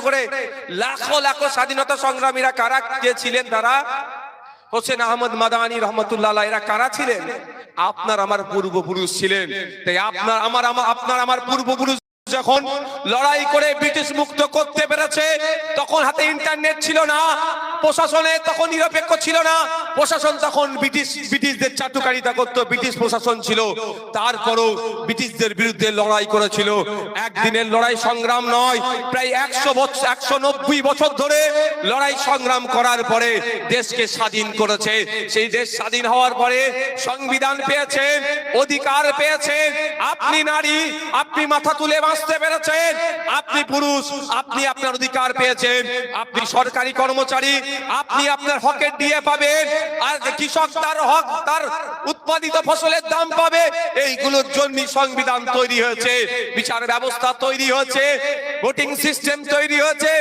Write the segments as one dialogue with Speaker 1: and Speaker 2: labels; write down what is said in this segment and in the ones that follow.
Speaker 1: করে ছিলেন তারা? হোসেন আহমদ এরা কারা ছিলেন? আপনার আমার পূর্বপুরুষ ছিলেন। তাই আপনার আমার আপনার আমার পূর্বপুরুষ যখন লড়াই করে ব্রিটিশ মুক্ত করতে পেরেছে তখন ছিল না, প্রশাসনে তখন নিরপেক্ষ ছিল না। প্রশাসন তখন ব্রিটিশ, ব্রিটিশদের চাটুকারিতা করত, ব্রিটিশ প্রশাসন ছিল। তারপরও ব্রিটিশদের বিরুদ্ধে লড়াই করেছিল। একদিনের লড়াই সংগ্রাম নয়, প্রায় একশো বছর একশো নব্বই বছর ধরে লড়াই সংগ্রাম করার পরে দেশকে স্বাধীন করেছে। সেই দেশ স্বাধীন হওয়ার পরে সংবিধান পেয়েছে, অধিকার পেয়েছে। আপনি নারী, আপনি মাথা তুলে বাঁচতে পেরেছেন। আপনি পুরুষ, আপনি আপনার অধিকার পেয়েছেন। আপনি সরকারি কর্মচারী, আপনি আপনার হকের দিয়ে পাবেন, আর কৃষক তার হক, তার উৎপাদিত ফসলের দাম পাবে। এইগুলোর জন্য সংবিধান তৈরি হয়েছে, বিচার ব্যবস্থা তৈরি হয়েছে, ভোটিং সিস্টেম তৈরি হয়েছে।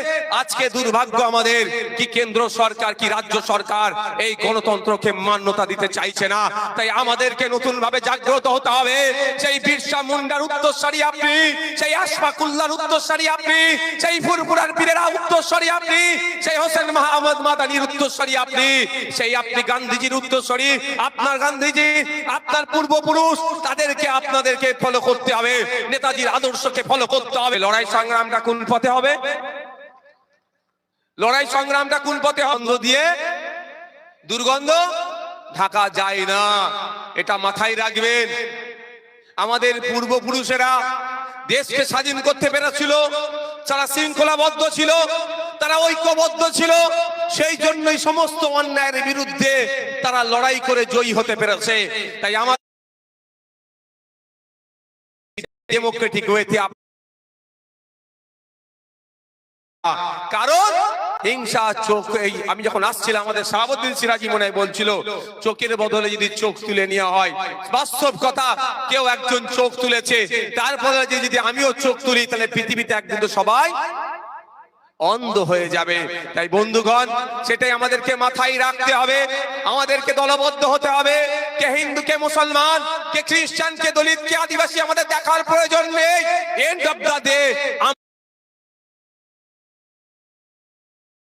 Speaker 1: আজকে দুর্ভাগ্য আমাদের কি কেন্দ্র সরকার, কি রাজ্য সরকার এই গণতন্ত্রকে মান্যতা দিতে চাইছে না। তাই আমাদেরকে নতুন ভাবে জাগ্রত হতে হবে। সেই বিরসা মুন্ডার উত্তরসারী আপনি, সেই আশফাকুল্লার উত্তরসারী আপনি, সেই ফুরফুরার পীরেরা উত্তরসারী আপনি সেই হোসেন মাহমুদ মাদানির উত্তরসারী আপনি, সেই আপনি গান্ধীজির উত্তরসারী আপনার গান্ধীজি, আপনার পূর্বপুরুষ, তাদেরকে আপনাদেরকে ফলো করতে হবে, নেতাজির আদর্শকে ফলো করতে হবে। লড়াই সংগ্রামটা কোন পথে হবে? লড়াই সংগ্রামটা কোন পথে বন্ধ দিয়ে, দুর্গন্ধ ঢাকা যায় না। এটা মাথায় রাখবেন। আমাদের পূর্বপুরুষেরা দেশকে স্বাধীন করতে পেরেছিল তারা শৃঙ্খলাবদ্ধ ছিল তারা ঐক্যবদ্ধ ছিল, সেই জন্যই সমস্ত অন্যায়ের বিরুদ্ধে তারা লড়াই করে জয়ী হতে পেরেছে। তাই আমার ডেমোক্রেটিক ওয়েতে কারণ হিংসা, চোখ, এই আমি যখন আসছিলাম, আমাদের শাহাবুদ্দিন সিরাজি মনে বলছিল, চোখের বদলে যদি চোখ তুলে নেওয়া হয়। বাস্তব কথা, কেউ একজন চোখ তুলেছে তারপরে যদি আমিও চোখ তুলি, তাহলে পৃথিবীতে একদিন তো সবাই অন্ধ হয়ে যাবে। তাই বন্ধুগণ, সেটাই আমাদেরকে মাথায় রাখতে হবে। আমাদেরকে দলবদ্ধ হতে হবে। কে হিন্দু, কে মুসলমান, কে খ্রিস্টান, কে দলিত, কে আদিবাসী, আমাদের দেখার প্রয়োজন নেই।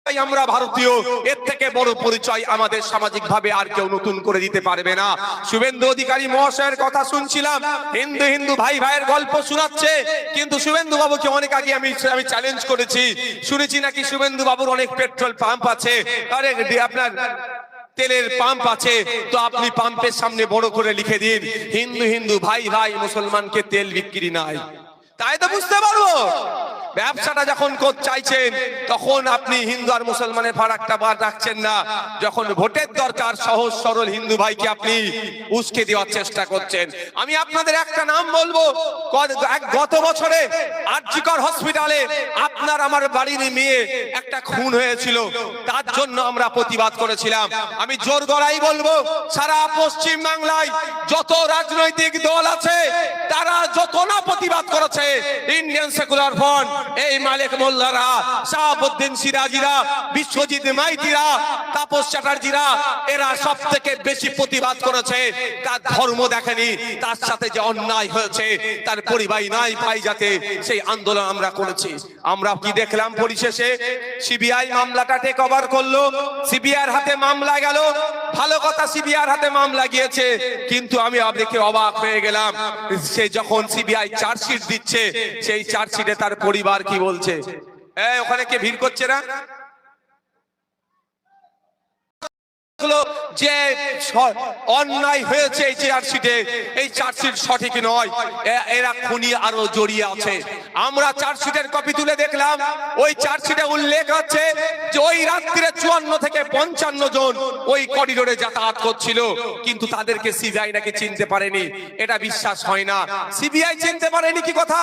Speaker 1: তাই আমরা ভারতীয়, এর থেকে বড় পরিচয় আমাদের সামাজিক ভাবে আর কেউ নতুন করে দিতে পারবে না। শুভেন্দু অধিকারী মহাশয়ের কথা শুনছিলাম, হিন্দু হিন্দু ভাই ভাইয়ের গল্প শোনাচ্ছে, কিন্তু শুভেন্দু বাবুকে অনেক আগে আমি আমি চ্যালেঞ্জ করেছি। শুনেছি নাকি শুভেন্দু বাবুর অনেক পেট্রোল পাম্প আছে। আরে আপনার তেলের পাম্প আছে, তো আপনি পাম্পের সামনে বড় করে লিখে দিন, হিন্দু হিন্দু ভাই ভাই মুসলমানকে তেল বিক্রি নাই। তাই তো বুঝতে পারব? ব্যবসাটা যখন চাইছেন, তখন আপনি হিন্দু আর মুসলমানের ফারাকটা বার রাখছেন না। যখন ভোটের দরকার, সহজ সরল হিন্দু ভাইকে আপনি উস্কে দেওয়ার চেষ্টা করছেন। আমি আপনাদের একটা নাম বলব, গত বছরে আরজিকর হসপিটালে আপনার আমার বাড়ির মেয়ে একটা খুন হয়েছিল। তার জন্য আমরা প্রতিবাদ করেছিলাম। আমি জোর গড়াই বলব, সারা পশ্চিম বাংলায় যত রাজনৈতিক দল আছে, তারা যত না প্রতিবাদ করেছে, ইন্ডিয়ান সেকুলার ফ্রন্ট এই মালিক মোল্লারা, শাহাবুদ্দিন সিরাজিরা, বিশ্বজিৎ মাইতিরা, তাপস চ্যাটার্জিরা, এরা সব থেকে বেশি প্রতিবাদ করেছে। তার ধর্ম দেখেনি, তার সাথে যে অন্যায় হয়েছে, তার পরিবার নাই পাই যাতে সেই আন্দোলন আমরা করেছি। আমরা কি দেখলাম পরিশেষে? সিবিআই মামলাটা টেক ওভার করল, সিবিআইয়ের হাতে মামলা গেল ভালো কথা সিবিআই হাতে মামলা গিয়েছে কিন্তু আমি আপনাকে অবাক হয়ে গেলাম। সে যখন সিবিআই চার্জশিট দিচ্ছে, সেই চার্জশিটে তার পরিবার কি বলছে? ওখানে কে ভিড় করছে না? হলো যে অন্যায় হয়েছে এই চার্জশিটে এই চার্জশিট সঠিক নয়। এরা খুনি আরও জড়িয়ে আছে। আমরা চার্জশিটের কপি তুলে দেখলাম। ওই চার্জশিটে উল্লেখ আছে যে ওই রাত্রিরে চুয়ান্ন থেকে পঞ্চান্ন জন ওই করিডোরে যাতায়াত করছিল। কিন্তু তাদেরকে সিবিআই নাকি চিনতে পারেনি। এটা বিশ্বাস হয় না। সিবিআই চিনতে পারেনি কি কথা?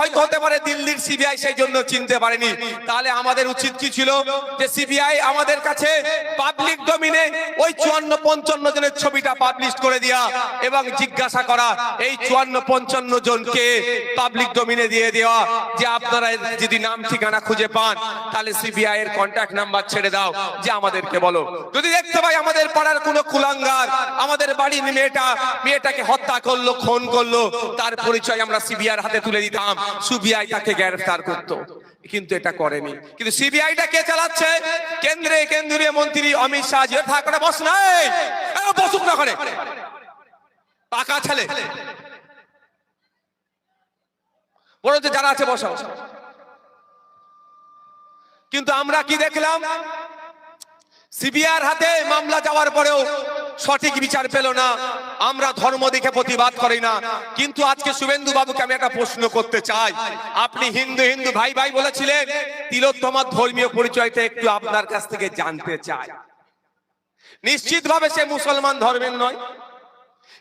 Speaker 1: হয়তো হতে পারে দিল্লির সিবিআই সেই জন্য চিনতে পারেনি। তাহলে আমাদের উচিত কি ছিল? যে সিবিআই আমাদের কাছে পাবলিক ডোমিনে ওই চুয়ান্ন পঞ্চান্ন জনের ছবিটা পাবলিশ করে দেওয়া এবং জিজ্ঞাসা করা, এই চুয়ান্ন পঞ্চান্ন জনকে পাবলিক ডোমিনে দিয়ে দেওয়া, যে আপনারা যদি নাম ঠিকানা খুঁজে পান, তাহলে সিবিআই এর কন্ট্যাক্ট নাম্বার ছেড়ে দাও, যে আমাদেরকে বলো। যদি দেখতে পাই আমাদের পাড়ার কোনো কুলাঙ্গার, আমাদের বাড়ির মেয়েটা, মেয়েটাকে হত্যা করল, খুন করল, তার পরিচয় আমরা সিবিআই হাতে তুলে দিতাম। সিবিআই তাকে গ্রেফতার করতো। কিন্তু এটা করেনি। কিন্তু সিবিআইটা কে চালাচ্ছে? কেন্দ্রে কেন্দ্রীয় মন্ত্রী অমিত শাহ যে থাকলে বস নাই। বসুক না করে পাকা ছেলে। বড় যারা আছে, বসাও। কিন্তু আমরা কি দেখলাম? সিবিআর হাতে মামলা যাওয়ার পরেও সঠিক বিচার পেল না। আমরা ধর্ম দেখে প্রতিবাদ করি না। কিন্তু আজকে শুভেন্দু বাবুকে আমি একটা প্রশ্ন করতে চাই। আপনি হিন্দু হিন্দু ভাই ভাই বলেছিলেন, তিলোত্তমার ধর্মীয় পরিচয়টা একটু আপনার কাছ থেকে জানতে চাই। নিশ্চিতভাবে সে মুসলমান ধর্মের নয়।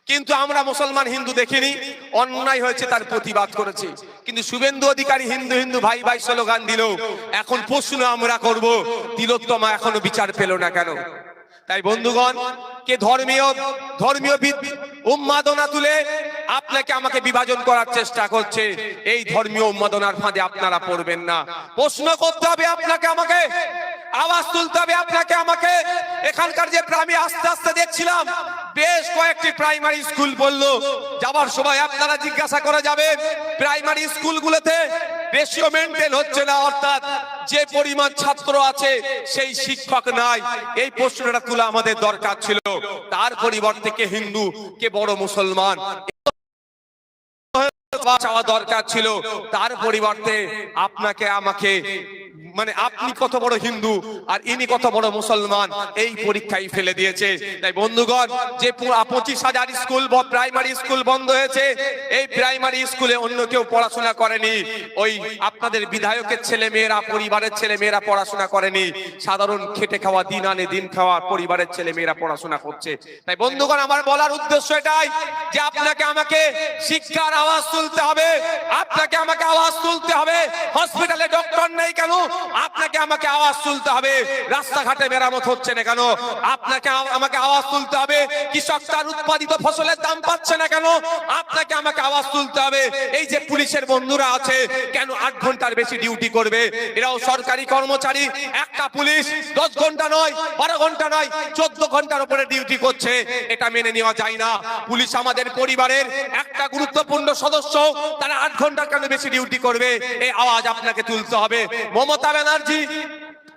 Speaker 1: কিন্তু আমরা মুসলমান হিন্দু দেখিনি। অন্যায় হয়েছে তার প্রতিবাদ করেছি। কিন্তু শুভেন্দু অধিকারী হিন্দু হিন্দু ভাই ভাই স্লোগান দিল, এখন প্রশ্ন আমরা করব, তিলোত্তমা এখনও বিচার পেল না কেন? তাই বন্ধুগণ, কে ধর্মীয় ধর্মীয় উন্মাদনা তুলে আপনাকে আমাকে বিভাজন করার চেষ্টা করছে, এই ধর্মীয় উন্মাদনার ফাঁদে আপনারা পড়বেন না। প্রশ্ন করতে হবে আপনাকে আমাকে, আওয়াজ তুলতে হবে আপনাকে আমাকে। এখানকার যে আমি আস্তে আস্তে দেখছিলাম, বেশ কয়েকটি প্রাইমারি স্কুল বলল যাবার সময় আপনারা জিজ্ঞাসা করে যাবে প্রাইমারি স্কুলগুলোতে রেশিও মেনটেন হচ্ছে না, অর্থাৎ যে পরিমাণ ছাত্র আছে, সেই শিক্ষক নাই। এই প্রশ্নটা তুলে আমাদের দরকার ছিল। তার পরিবর্তে কে হিন্দু, কে বড় মুসলমান চাওয়া দরকার ছিল। তার পরিবর্তে আপনাকে, আমাকে মানে আপনি কত বড় হিন্দু আর ইনি কত বড় মুসলমান, এই পরীক্ষায় ফেলে দিয়েছে। তাই বন্ধুগণ, যে পঁচিশ হাজার স্কুল প্রাইমারি স্কুল বন্ধ হয়েছে, এই প্রাইমারি স্কুলে অন্য কেউ পড়াশোনা করেনি। ওই আপনাদের বিধায়কের ছেলে মেয়েরা, পরিবারের ছেলে মেয়েরা পড়াশোনা করেনি। সাধারণ খেটে খাওয়া, দিন আনে দিন খাওয়া পরিবারের ছেলে মেয়েরা পড়াশোনা করছে। তাই বন্ধুগণ, আমার বলার উদ্দেশ্য এটাই যে আপনাকে আমাকে শিক্ষার আওয়াজ তুলতে হবে। আপনাকে আমাকে আওয়াজ তুলতে হবে। হসপিটালে ডক্টর নেই কেন? আপনাকে আমাকে আওয়াজ তুলতে হবে। রাস্তাঘাটে মেরামত হচ্ছে না কেন? আপনাকে আমাকে আওয়াজ তুলতে হবে। কৃষক তার উৎপাদিত ফসলের দাম পাচ্ছে না কেন? আপনাকে আমাকে আওয়াজ তুলতে হবে। এই যে পুলিশের বন্ধুরা আছে, কেন আট ঘণ্টার বেশি ডিউটি করবে? এরাও সরকারি কর্মচারী, একটা পুলিশ, দশ ঘণ্টা নয়, বারো ঘণ্টা নয়, চোদ্দ ঘণ্টার উপরে ডিউটি করছে। এটা মেনে নেওয়া যায় না। পুলিশ আমাদের পরিবারের একটা গুরুত্বপূর্ণ সদস্য, তারা আট ঘণ্টা কেন বেশি ডিউটি করবে? এই আওয়াজ আপনাকে তুলতে হবে। মমতা ব্যানার্জি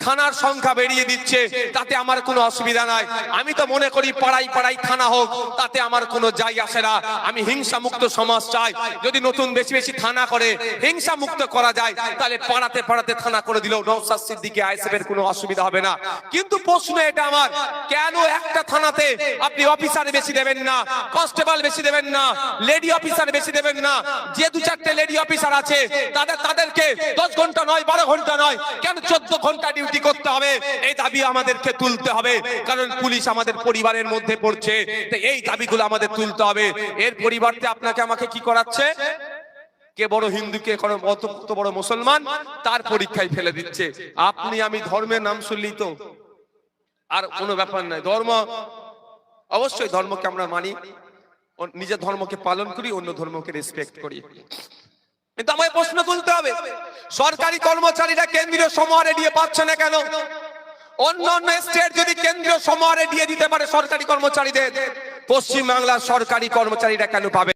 Speaker 1: থানার সংখ্যা বেরিয়ে দিচ্ছে, তাতে আমার কোনো অসুবিধা নাই। আমি তো মনে করি পাড়াই পাড়াই থানা হোক, তাতে আমার কোনো যাই আসে না। আমি হিংসা মুক্ত সমাজ চাই। যদি নতুন বেশি বেশি থানা করে হিংসা মুক্ত করা যায়, তাহলে পাড়াতে পাড়াতে থানা করে দিলেও নৌসাদ সিদ্দিকে আইসেফ এর কোনো অসুবিধা হবে না। কিন্তু প্রশ্ন এটা আমার, কেন একটা থানাতে আপনি অফিসার বেশি দেবেন না, কনস্টেবল বেশি দেবেন না, লেডি অফিসার বেশি দেবেন না? যে দু চারটে লেডি অফিসার আছে, তাদের, তাদেরকে দশ ঘণ্টা নয়, বারো ঘণ্টা নয়, কেন চোদ্দ ঘণ্টা ডিউটি করতে হবে। এই দাবি আমাদেরকে তুলতে হবে, কারণ পুলিশ আমাদের পরিবারের মধ্যে পড়ছে। তো এই দাবিগুলো আমাদের তুলতে হবে। এর পরিবর্তে আপনাকে আমাকে কি করাচ্ছে? কে বড় হিন্দু, কে কত বড় মুসলমান, তার পরীক্ষায় ফেলে দিচ্ছে। আপনি, আমি ধর্মের নাম শুনলি তো আর কোনো ব্যাপার নাই। ধর্ম, অবশ্যই ধর্মকে আমরা মানি। নিজের ধর্মকে পালন করি, অন্য ধর্মকে রেসপেক্ট করি। কিন্তু আমায় প্রশ্ন তুলতে হবে, সরকারি কর্মচারীরা কেন্দ্রীয় সমহারে দিয়ে পাচ্ছে না কেন? অন্য অন্য স্টেট যদি কেন্দ্রীয় সমহারে দিয়ে দিতে পারে সরকারি কর্মচারীদের পশ্চিম বাংলার সরকারি কর্মচারীরা কেন পাবে